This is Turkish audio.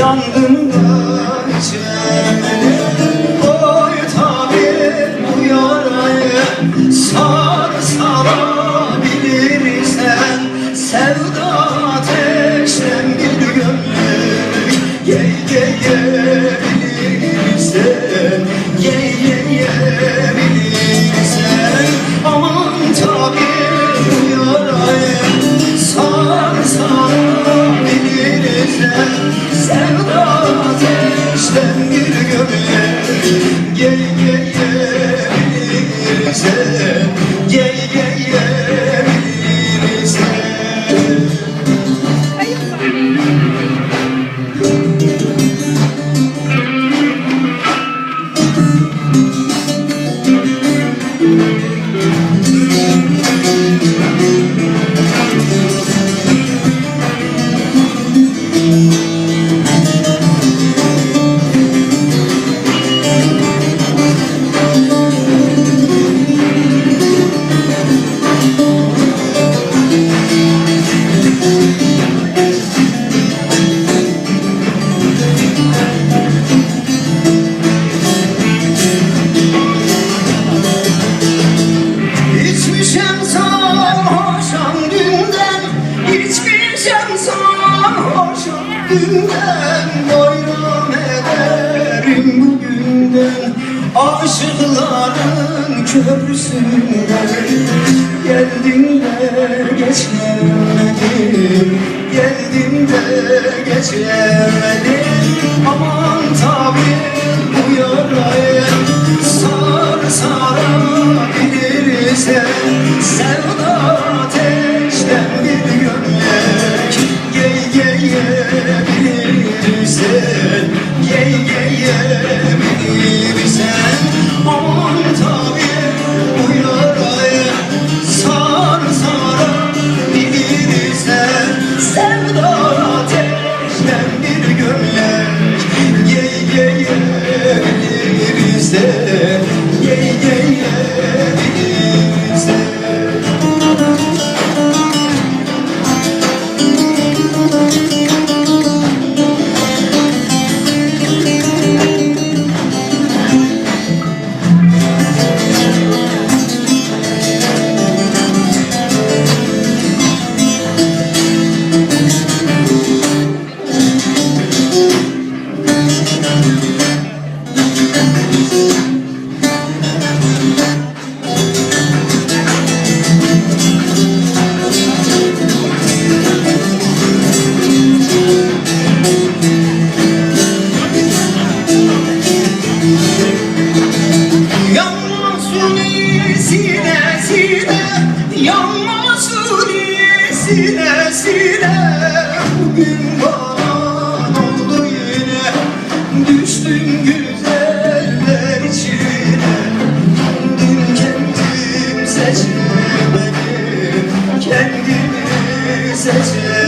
Yangından içeri Gel gel gel. bayram ederim bugünden. Aşıkların köprüsünden Geldim de geçemedim. Geldim de geçemedim. sine sine yanmasın sine sine. Bugün bana oldu yine düştüm güzeller içine. Kendim kendim seçmedim kendimi seçmedim